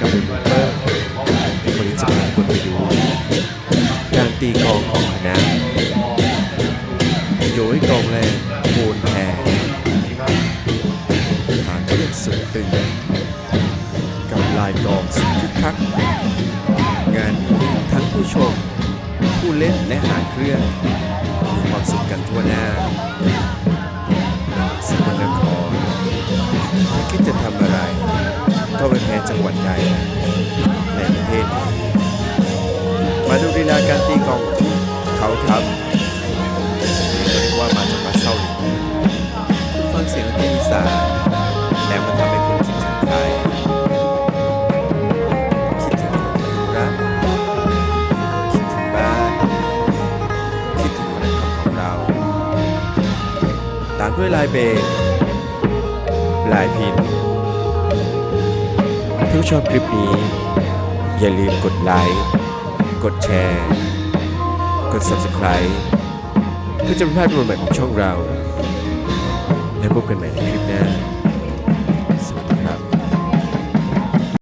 กับเป็นเปอร์วันนี้จะพาทุกคนไปดูการตีกองของคณะโยยกองแรงโคนแพรหางเครื่องสุดตึงกับลายกองสุดคึกคัก งานนี้ทั้งผู้ชม ผู้เล่นและหางเครื่อง จังหวัดใดในประเทศนี้มาดูลีลาการตีกลองที่เขาทำเรียกว่ามาจากวัดเศร้าหลินคุณฟังเสียงดนตรีอีสานแล้วมันทำให้คุณคิดถึงใครคิดถึงคนที่รักคิดถึงบ้านคิดถึงวัฒนธรรมของเราตามด้วยลายเบรลายพิน ผู้ชอบคลิปนี้ อย่าลืมกดไลค์ กดแชร์ กด Subscribe เพื่อจะไม่พลาดโปรโมทใหม่ของช่องเรา แล้วพบกันใหม่ในคลิป